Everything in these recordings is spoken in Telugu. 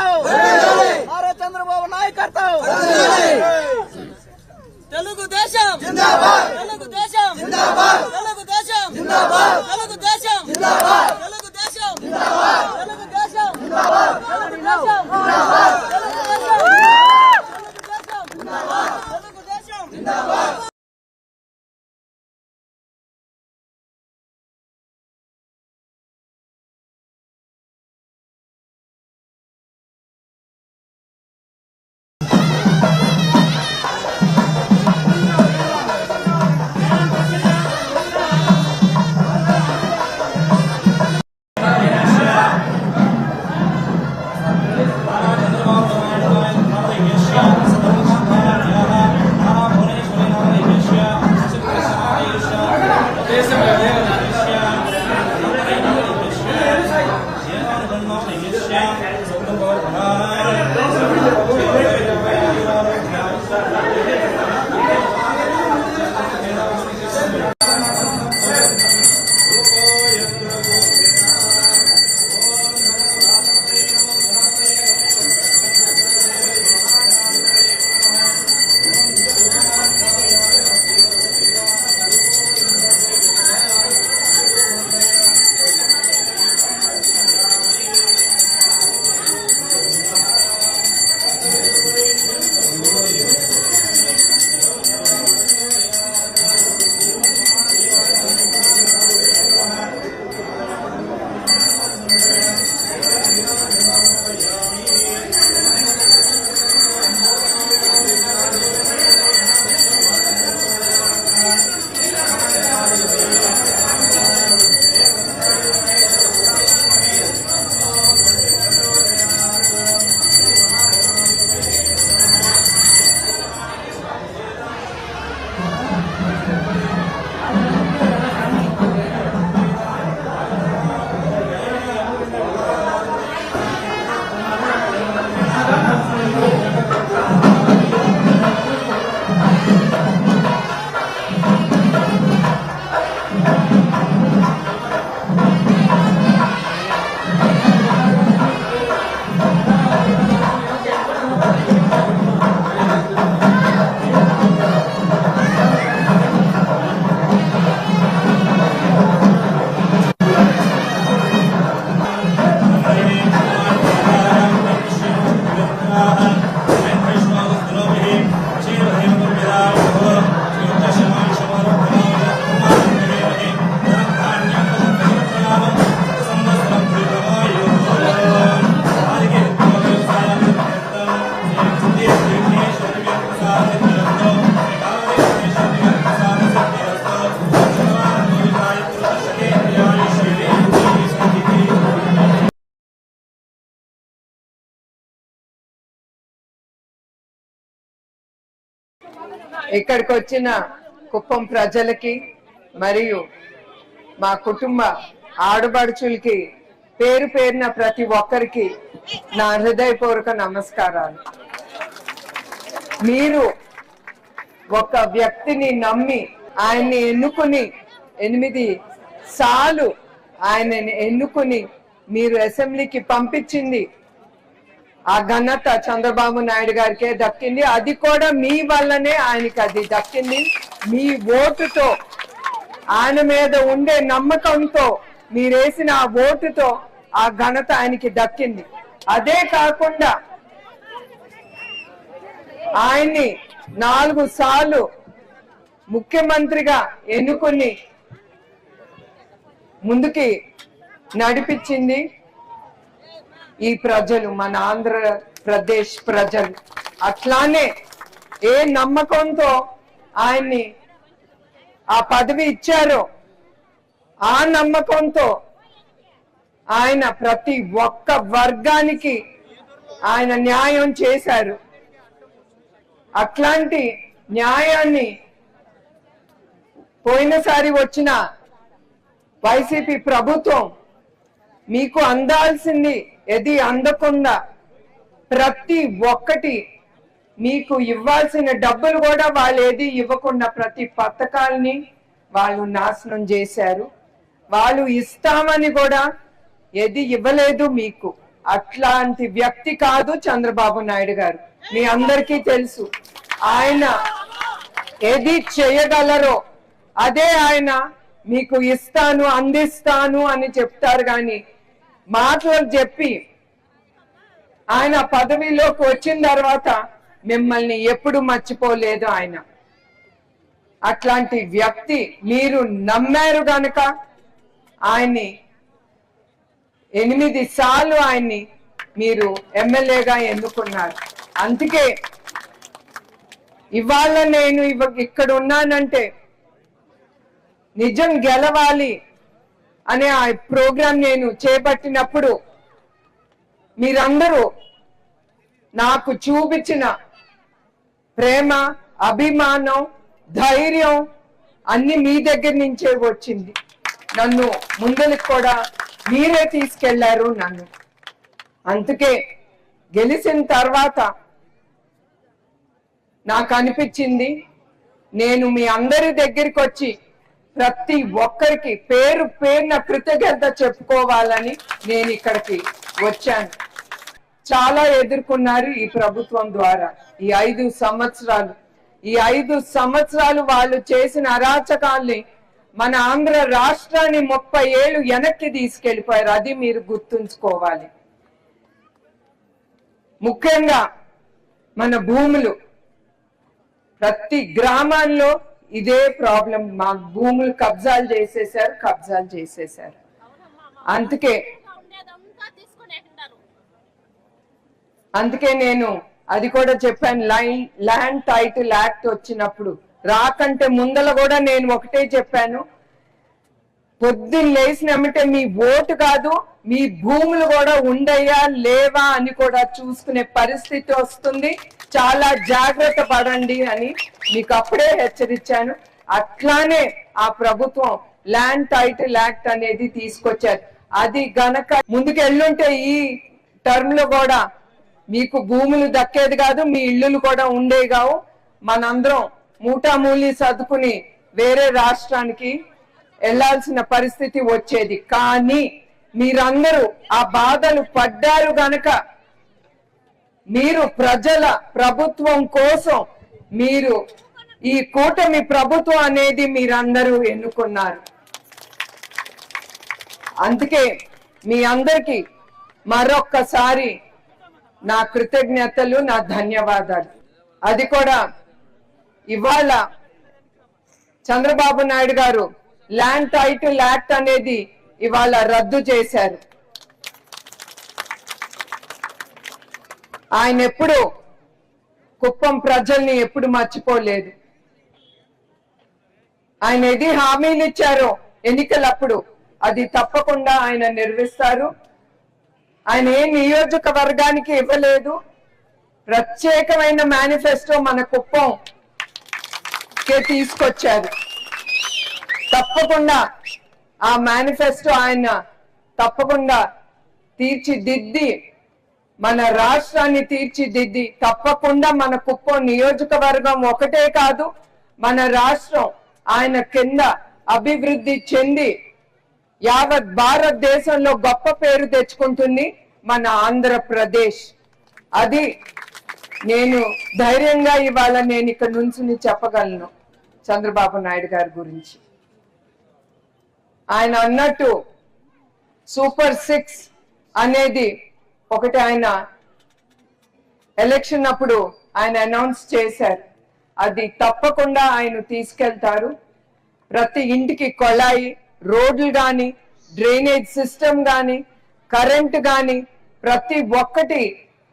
నాయకత్వం. నారా చంద్రబాబు నాయకత్వం. తెలుగుదేశం. తెలుగుదేశం. తెలుగుదేశం. తెలుగుదేశం. తెలుగుదేశం. తెలుగుదేశం. తెలుగుదేశం. ఇక్కడికి వచ్చిన కుప్పం ప్రజలకి మరియు మా కుటుంబ ఆడబడుచులకి పేరు పేరున ప్రతి ఒక్కరికి నా హృదయపూర్వక నమస్కారాలు. మీరు ఒక వ్యక్తిని నమ్మి ఆయన్ని ఎన్నుకుని ఎనిమిది సార్లు ఆయనని ఎన్నుకుని మీరు అసెంబ్లీకి పంపించింది ఆ ఘనత చంద్రబాబు నాయుడు గారికే దక్కింది. అది కూడా మీ వల్లనే ఆయనకి అది దక్కింది. మీ ఓటుతో ఆయన మీద ఉండే నమ్మకంతో మీరేసిన ఆ ఓటుతో ఆ ఘనత ఆయనకి దక్కింది. అదే కాకుండా ఆయన్ని నాలుగు సార్లు ముఖ్యమంత్రిగా ఎన్నుకుని ముందుకి నడిపించింది. ఈ ప్రజలు మన ఆంధ్రప్రదేశ్ ప్రజలు. అట్లానే ఏ నమ్మకంతో ఆయన్ని ఆ పదవి ఇచ్చారో ఆ నమ్మకంతో ఆయన ప్రతి ఒక్క వర్గానికి ఆయన న్యాయం చేశారు. అట్లాంటి న్యాయాన్ని పోయినసారి వచ్చిన వైసీపీ ప్రభుత్వం మీకు అందాల్సింది ఏది అందకుండా ప్రతి ఒక్కటి మీకు ఇవ్వాల్సిన డబ్బులు కూడా వాళ్ళు ఏది ఇవ్వకుండా ప్రతి పథకాల్ని వాళ్ళు నాశనం చేశారు. వాళ్ళు ఇస్తామని కూడా ఏది ఇవ్వలేదు మీకు. అట్లాంటి వ్యక్తి కాదు చంద్రబాబు నాయుడు గారు. మీ అందరికీ తెలుసు. ఆయన ఏది చేయగలరో అదే ఆయన మీకు ఇస్తాను అందిస్తాను అని చెప్తారు కానీ మాటలు చెప్పి ఆయన పదవిలోకి వచ్చిన తర్వాత మిమ్మల్ని ఎప్పుడు మర్చిపోలేదు ఆయన. అట్లాంటి వ్యక్తి మీరు నమ్మారు గనక ఆయన్ని ఎనిమిది సార్లు ఆయన్ని మీరు ఎమ్మెల్యేగా ఎన్నుకున్నారు. అందుకే ఇవాళ నేను ఇవ- ఇక్కడ ఉన్నానంటే నిజం గెలవాలి. అనే ఆ ప్రోగ్రాం నేను చేపట్టినప్పుడు మీరందరూ నాకు చూపించిన ప్రేమ అభిమానం ధైర్యం అన్ని మీ దగ్గర నుంచే వచ్చింది. నన్ను ముందలకు కూడా మీరే తీసుకెళ్ళారు నన్ను. అందుకే గెలిచిన తర్వాత నాకు అనిపించింది నేను మీ అందరి దగ్గరికి వచ్చి ప్రతి ఒక్కరికి పేరు పేరున కృతజ్ఞత చెప్పుకోవాలని నేను ఇక్కడికి వచ్చాను. చాలా ఎదుర్కొన్నారు ఈ ప్రభుత్వం ద్వారా ఈ ఐదు సంవత్సరాలు. ఈ ఐదు సంవత్సరాలు వాళ్ళు చేసిన అరాచకాల్ని మన ఆంధ్ర రాష్ట్రాన్ని ముప్పై ఏళ్ళు వెనక్కి తీసుకెళ్ళిపోయారు అది మీరు గుర్తుంచుకోవాలి. ముఖ్యంగా మన భూములు. ప్రతి గ్రామాల్లో ఇదే ప్రాబ్లం మా భూములు కబ్జాలు చేసేసారు కబ్జాలు చేసేసారు అందుకే అందుకే నేను అది కూడా చెప్పాను లైన్ ల్యాండ్ టైటిల్ యాక్ట్ వచ్చినప్పుడు. రాకంటే ముందల కూడా నేను ఒకటే చెప్పాను పొద్దున్న లేచినమ్మితే మీ ఓటు కాదు మీ భూములు కూడా ఉండయా లేవా అని కూడా చూసుకునే పరిస్థితి వస్తుంది. చాలా జాగ్రత్త పడండి అని మీకు అప్పుడే హెచ్చరించాను. అట్లానే ఆ ప్రభుత్వం ల్యాండ్ టైటిల్ యాక్ట్ అనేది తీసుకొచ్చారు. అది గనక ముందుకెళ్ళుంటే ఈ టర్మ్లో కూడా మీకు భూములు దక్కేది కాదు మీ ఇల్లులు కూడా ఉండేవి కావు. మనందరం మూటామూలి సర్దుకుని వేరే రాష్ట్రానికి వెళ్ళాల్సిన పరిస్థితి వచ్చేది. కానీ మీరందరూ ఆ బాధలు పడ్డారు గనక మీరు ప్రజల ప్రభుత్వం కోసం మీరు ఈ కూటమి ప్రభుత్వం అనేది మీరందరూ ఎన్నుకున్నారు. అందుకే మీ అందరికీ మరొక్కసారి నా కృతజ్ఞతలు నా ధన్యవాదాలు. అది కూడా ఇవాళ చంద్రబాబు నాయుడు గారు ల్యాండ్ టైటిల్ యాక్ట్ అనేది ఇవాళ రద్దు చేశారు. ఆయన ఎప్పుడు కుప్పం ప్రజల్ని ఎప్పుడు మర్చిపోలేదు. ఆయన ఏది హామీలు ఇచ్చారో ఎన్నికలప్పుడు అది తప్పకుండా ఆయన నిర్వహిస్తారు ఆయన ఏ నియోజకవర్గానికి ఇవ్వలేదు. ప్రత్యేకమైన మేనిఫెస్టో మన కుప్పం కే తీసుకొచ్చారు. తప్పకుండా ఆ మేనిఫెస్టో ఆయన తప్పకుండా తీర్చిదిద్ది మన రాష్ట్రాన్ని తీర్చిదిద్ది. తప్పకుండా మన కుప్పం నియోజకవర్గం ఒకటే కాదు మన రాష్ట్రం ఆయన కింద అభివృద్ధి చెంది యావత్ భారతదేశంలో గొప్ప పేరు తెచ్చుకుంటుంది మన ఆంధ్రప్రదేశ్. అది నేను ధైర్యంగా ఇవాళ నేను ఇక్కడ నుంచి చెప్పగలను చంద్రబాబు నాయుడు గారి గురించి. ఆయన అన్నట్టు సూపర్ సిక్స్ అనేది ఒకటి ఆయన ఎలక్షన్ అప్పుడు ఆయన అనౌన్స్ చేశారు. అది తప్పకుండా ఆయన తీసుకెళ్తారు. ప్రతి ఇంటికి కొళాయి రోడ్లు కానీ డ్రైనేజ్ సిస్టమ్ కానీ కరెంట్ కానీ ప్రతి ఒక్కటి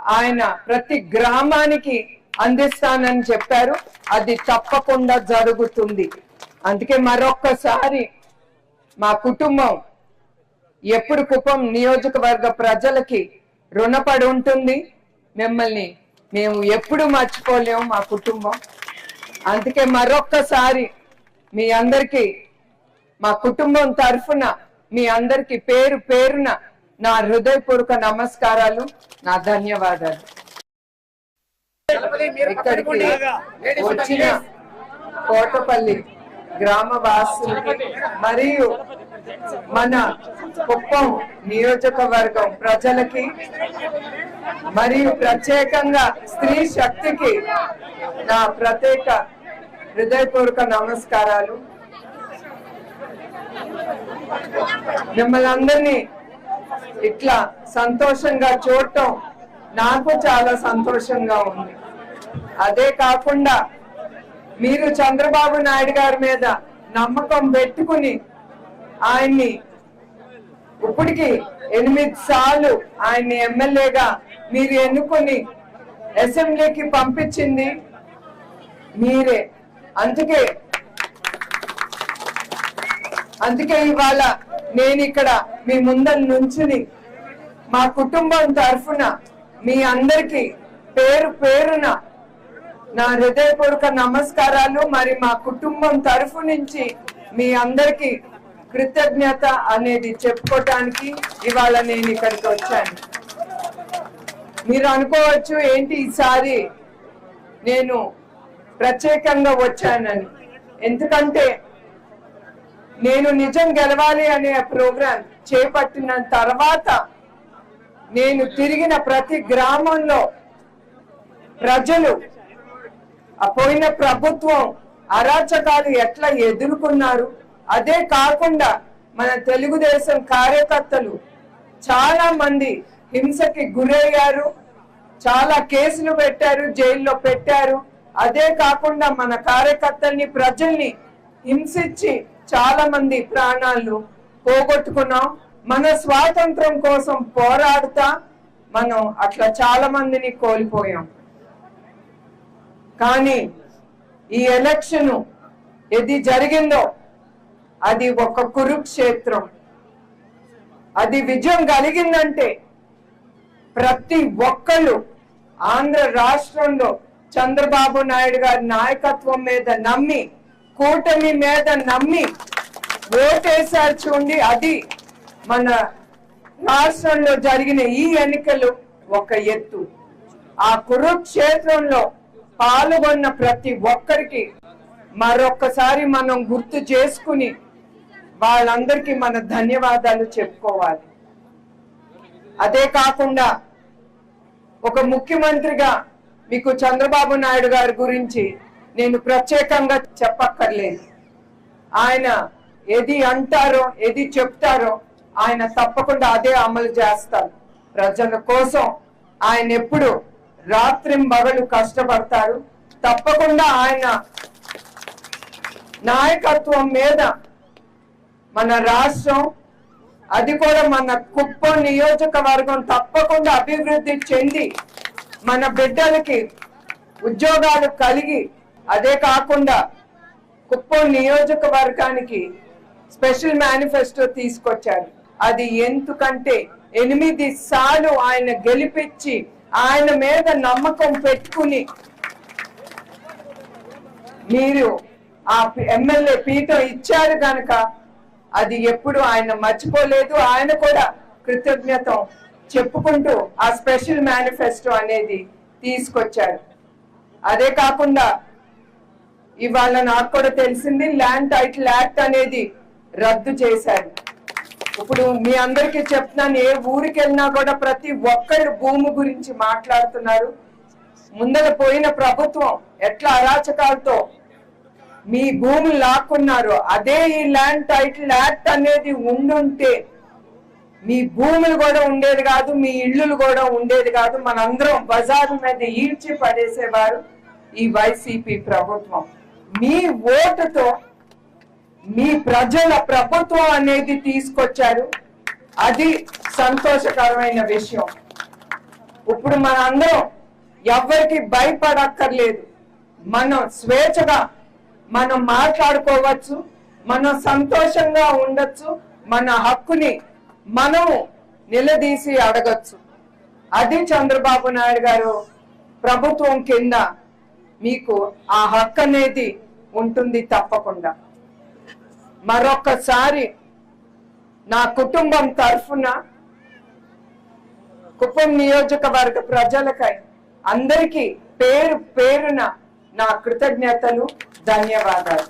ఆయన ప్రతి గ్రామానికి అందిస్తానని చెప్పారు. అది తప్పకుండా జరుగుతుంది. అందుకే మరొక్కసారి మా కుటుంబం ఎప్పుడు కుప్పం నియోజకవర్గ ప్రజలకి రుణపడి ఉంటుంది. మిమ్మల్ని మేము ఎప్పుడు మర్చిపోలేము మా కుటుంబం. అందుకే మరొక్కసారి మీ అందరికీ మా కుటుంబం తరఫున మీ అందరికి పేరు పేరున నా హృదయపూర్వక నమస్కారాలు నా ధన్యవాదాలు. ఇక్కడికి వచ్చిన కోటపల్లి గ్రామవాసులకి మరియు మన కుప్పం నియోజకవర్గం ప్రజలకి మరియు ప్రత్యేకంగా స్త్రీ శక్తికి నా ప్రత్యేక హృదయపూర్వక నమస్కారాలు. మిమ్మల్ని అందరినీ ఇట్లా సంతోషంగా చూడటం నాకు చాలా సంతోషంగా ఉంది. అదే కాకుండా మీరు చంద్రబాబు నాయుడు గారి మీద నమ్మకం పెట్టుకుని ఆయన్ని ఇప్పటికి ఎనిమిది సార్లు ఆయన్ని ఎమ్మెల్యేగా మీరు ఎన్నుకొని అసెంబ్లీకి పంపించింది మీరే. అందుకే అందుకే ఇవాళ నేను ఇక్కడ మీ ముందర నుంచుని మా కుటుంబం తరఫున మీ అందరికీ పేరు పేరున నా హృదయపూర్వక నమస్కారాలు. మరి మా కుటుంబం తరఫు నుంచి మీ అందరికి కృతజ్ఞత అనేది చెప్పుకోవటానికి ఇవాళ నేను ఇక్కడికి వచ్చాను. మీరు అనుకోవచ్చు ఏంటి ఈసారి నేను ప్రత్యేకంగా వచ్చానని. ఎందుకంటే నేను నిజం గెలవాలి అనే ప్రోగ్రాం చేపట్టిన తర్వాత నేను తిరిగిన ప్రతి గ్రామంలో ప్రజలు పోయిన ప్రభుత్వం అరాచకాలు ఎట్లా ఎదుర్కొన్నారు? అదే కాకుండా మన తెలుగుదేశం కార్యకర్తలు చాలా మంది హింసకి గురయ్యారు చాలా కేసులు పెట్టారు జైల్లో పెట్టారు. అదే కాకుండా మన కార్యకర్తల్ని ప్రజల్ని హింసించి చాలా మంది ప్రాణాలు పోగొట్టుకున్నాం. మన స్వాతంత్రం కోసం పోరాడుతా మనం అట్లా చాలా మందిని కోల్పోయాం. కానీ ఈ ఎలక్షన్ ఏది జరిగిందో అది ఒక కురుక్షేత్రం. అది విజయం కలిగిందంటే ప్రతి ఒక్కళ్ళు ఆంధ్ర రాష్ట్రంలో చంద్రబాబు నాయుడు గారి నాయకత్వం మీద నమ్మి కూటమి మీద నమ్మి ఓటేశారు చూడండి అది మన రాష్ట్రంలో జరిగిన ఈ ఎన్నికలు ఒక ఎత్తు. ఆ కురుక్షేత్రంలో పాల్గొన్న ప్రతి ఒక్కరికి మరొక్కసారి మనం గుర్తు చేసుకుని వాళ్ళందరికీ మన ధన్యవాదాలు చెప్పుకోవాలి. అదే కాకుండా ఒక ముఖ్యమంత్రిగా మీకు చంద్రబాబు నాయుడు గారి గురించి నేను ప్రత్యేకంగా చెప్పక్కర్లేదు. ఆయన ఏది అంటారో ఏది చెప్తారో ఆయన తప్పకుండా అదే అమలు చేస్తారు. ప్రజల కోసం ఆయన ఎప్పుడు రాత్రింబగలు కష్టపడతారు. తప్పకుండా ఆయన నాయకత్వం మీద మన రాష్ట్రం అది కూడా మన కుప్పం నియోజకవర్గం తప్పకుండా అభివృద్ధి చెంది మన బిడ్డలకి ఉద్యోగాలు కలిగి అదే కాకుండా కుప్పం నియోజకవర్గానికి స్పెషల్ మేనిఫెస్టో తీసుకొచ్చారు. అది ఎందుకంటే ఎనిమిది సార్లు ఆయన గెలిపించి ఆయన మీద నమ్మకం పెట్టుకుని మీరు ఆ ఎమ్మెల్యే పీఠం ఇచ్చారు కనుక అది ఎప్పుడు ఆయన మర్చిపోలేదు. ఆయన కూడా కృతజ్ఞత చెప్పుకుంటూ ఆ స్పెషల్ మేనిఫెస్టో అనేది తీసుకొచ్చారు. అదే కాకుండా ఇవాళ నాకు కూడా తెలిసింది ల్యాండ్ టైటిల్ యాక్ట్ అనేది రద్దు చేశారు. ఇప్పుడు మీ అందరికీ చెప్తున్నాను ఏ ఊరికి వెళ్ళినా కూడా ప్రతి ఒక్కళ్ళు భూమి గురించి మాట్లాడుతున్నారు. ముందర పోయిన ప్రభుత్వం ఎట్లా అరాచకాలతో మీ భూములు లాక్కున్నారు అదే ఈ ల్యాండ్ టైటిల్ యాక్ట్ అనేది ఉండుంటే మీ భూములు కూడా ఉండేది కాదు మీ ఇల్లులు కూడా ఉండేది కాదు మనందరం బజారు మీద ఈడ్చి పడేసేవారు ఈ వైసీపీ ప్రభుత్వం. మీ ఓటుతో మీ ప్రజల ప్రభుత్వం అనేది తీసుకొచ్చారు. అది సంతోషకరమైన విషయం. ఇప్పుడు మన అందరం ఎవరికి భయపడక్కర్లేదు. మనం స్వేచ్ఛగా మనం మాట్లాడుకోవచ్చు మనం సంతోషంగా ఉండొచ్చు మన హక్కుని మనము నిలదీసి అడగచ్చు. అది చంద్రబాబు నాయుడు గారు ప్రభుత్వం కింద మీకు ఆ హక్కు అనేది ఉంటుంది తప్పకుండా. మరొకసారి నా కుటుంబం తరఫున కుప్పం నియోజకవర్గ ప్రజలకై అందరికీ పేరు పేరున నా కృతజ్ఞతలు ధన్యవాదాలు.